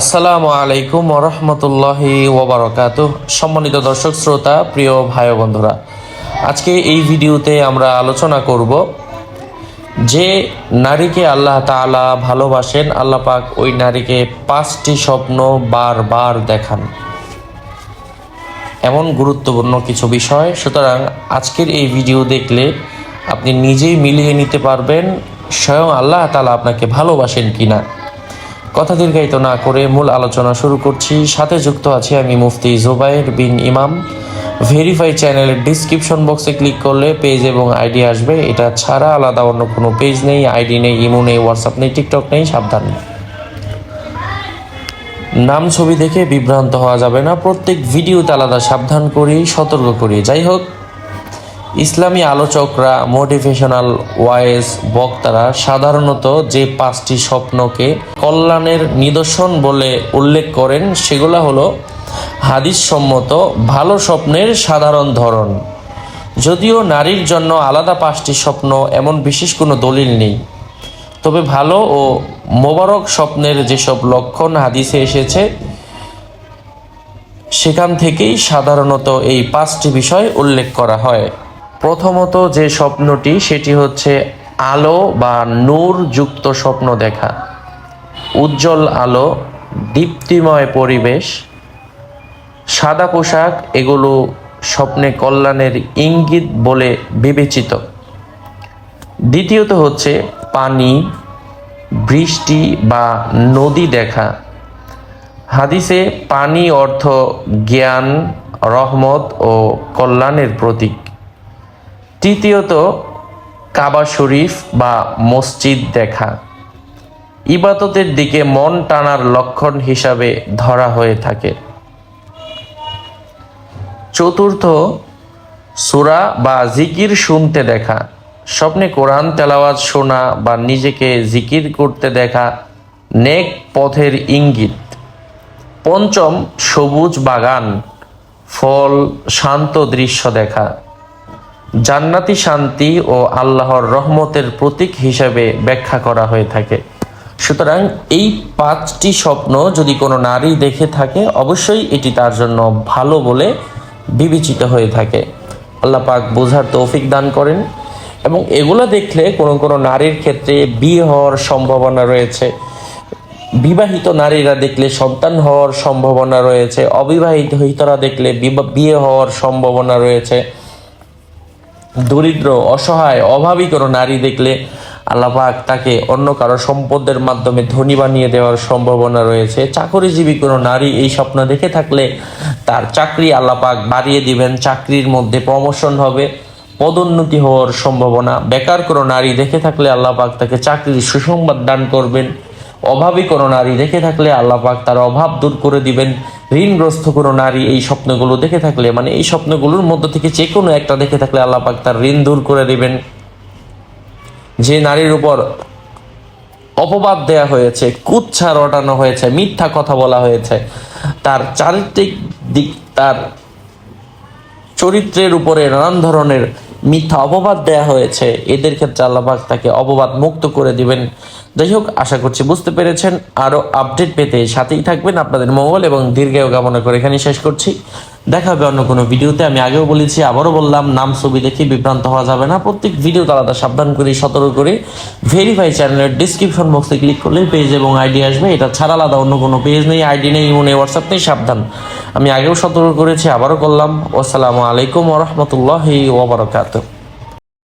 আসসালামু আলাইকুম ওরহমতুল্লাহি ওবরাকাত সম্মানিত দর্শক, শ্রোতা, প্রিয় ভাই বন্ধুরা, আজকে এই ভিডিওতে আমরা আলোচনা করব যে নারীকে আল্লাহ তাআলা ভালোবাসেন, আল্লাহ পাক ওই নারীকে পাঁচটি স্বপ্ন বারবার দেখান। এমন গুরুত্বপূর্ণ কিছু বিষয়, সুতরাং আজকের এই ভিডিও দেখলে আপনি নিজেই মিলিয়ে নিতে পারবেন স্বয়ং আল্লাহ তাআলা আপনাকে ভালোবাসেন কিনা। কথা দীর্ঘায়িত না করে মূল আলোচনা শুরু করছি। সাথে যুক্ত আছি আমি মুফতি জুবাইর বিন ইমাম। ভেরিফাই চ্যানেলের ডিসক্রিপশন বক্সে ক্লিক করলে পেজ এবং আইডি আসবে। এটা ছাড়া আলাদা অন্য কোনো পেজ নেই আইডি নেই, ইমো নেই হোয়াটসঅ্যাপ নেই টিকটক নেই, সাবধান। নাম ছবি দেখে বিভ্রান্ত হওয়া যাবে না। প্রত্যেক ভিডিওতে আলাদা সাবধান করি, সতর্ক করি। যাই হোক ইসলামী আলোচকরা মোটিভেশনাল ওয়াইজ বক্তারা সাধারণত যে পাঁচটি স্বপ্নকে কল্যাণের নিদর্শন বলে উল্লেখ করেন, সেগুলো হলো হাদিস সম্মত ভালো স্বপ্নের সাধারণ ধরন। যদিও নারীর জন্য আলাদা পাঁচটি স্বপ্ন এমন বিশেষ কোনো দলিল নেই। তবে ভালো ও মোবারক স্বপ্নের যেসব লক্ষণ হাদিসে এসেছে, সেখান থেকেই সাধারণত এই পাঁচটি বিষয় উল্লেখ করা হয়। প্রথমত যে স্বপ্নটি, সেটি হচ্ছে আলো বা নূর যুক্ত স্বপ্ন দেখা। উজ্জ্বল আলো, দীপ্তিময় পরিবেশ, সাদা পোশাক, এগুলো স্বপ্নে কল্যাণের ইঙ্গিত বলে বিবেচিত। দ্বিতীয়ত হচ্ছে পানি, বৃষ্টি বা নদী দেখা। হাদিসে পানি অর্থ জ্ঞান, রহমত ও কল্যাণের প্রতীক। তৃতীয়ত কাবা শরীফ বা মসজিদ দেখা। ইবাদতের দিকে মন টানার লক্ষণ হিসাবে ধরা হয়ে থাকে। চতুর্থ, সুরা বা জিকির শুনতে দেখা। স্বপ্নে কোরআন তেলাওয়াত শোনা বা নিজেকে জিকির করতে দেখা নেক পথের ইঙ্গিত। পঞ্চম, সবুজ বাগান, ফল, শান্ত দৃশ্য দেখা। জান্নাতি শান্তি ও আল্লাহর রহমতের প্রতীক হিসেবে ব্যাখ্যা করা হয়ে থাকে। সুতরাং এই পাঁচটি স্বপ্ন যদি কোনো নারী দেখে থাকে, অবশ্যই এটি তার জন্য ভালো বলে বিবেচিত হয়ে থাকে। আল্লাহ পাক বোঝার তৌফিক দান করেন এবং এগুলো দেখলে কোনো কোনো নারীর ক্ষেত্রে বিয়ে হওয়ার সম্ভাবনা রয়েছে। বিবাহিত নারীরা দেখলে সন্তান হওয়ার সম্ভাবনা রয়েছে। অবিবাহিত হিতরা দেখলে বিয়ে হওয়ার সম্ভাবনা রয়েছে। দরিদ্র, অসহায় অভাবী কোনো নারী দেখলে আল্লাপাক তাকে অন্য কারও সম্পদের মাধ্যমে ধনী বানিয়ে দেওয়ার সম্ভাবনা রয়েছে। চাকরিজীবী কোনো নারী এই স্বপ্ন দেখে থাকলে তার চাকরি আল্লাপাক বাড়িয়ে দিবেন, চাকরির মধ্যে প্রমোশন হবে, পদোন্নতি হওয়ার সম্ভাবনা। বেকার কোনো নারী দেখে থাকলে আল্লাপাক তাকে চাকরির সুসংবাদ দান করবেন। অভাবী কোনো নারী দেখে থাকলে আল্লাহ পাক তার অভাব দূর করে দিবেন। ঋণগ্রস্ত কোনো নারী এই স্বপ্নগুলো দেখে থাকলে মানে এই স্বপ্নগুলোর মধ্য থেকে যে কোনো একটা দেখে থাকলে আল্লাহ পাক তার ঋণ দূর করে দিবেন। যে নারীর উপর অপবাদ দেয়া হয়েছে কুচ্ছা রটানো হয়েছে, মিথ্যা কথা বলা হয়েছে, তার চারিত্রিক দিক, তার চরিত্রের উপরে নানান ধরনের মিথ্যা অপবাদ দেয়া হয়েছে। এদের ক্ষেত্রে আল্লাহবাক তাকে অপবাদ মুক্ত করে দিবেন। যাই হোক, আশা করছি বুঝতে পেরেছেন। আরও আপডেট পেতে সাথেই থাকবেন। আপনাদের মঙ্গল এবং দীর্ঘায়ু কামনা করে এখানে শেষ করছি। দেখা হবে অন্য কোনো ভিডিওতে। আমি আগেও বলেছি, আবারও বললাম, নাম ছবি দেখে বিভ্রান্ত হওয়া যাবে না। প্রত্যেক ভিডিও আলাদা, সাবধান করে, সতর্ক করে ভেরিফাই চ্যানেলের ডিসক্রিপশন বক্সে ক্লিক করলে পেজ এবং আইডি আসবে। এটা ছাড়া আলাদা, অন্য কোনো পেজ নেই আইডি নেই ইমো নেই হোয়াটসঅ্যাপ নেই, সাবধান। আমি আগেও সতর্ক করেছি, আবারও করলাম। আসসালামু আলাইকুম ওরহমতুল্লাহি ওবরাকাতুহ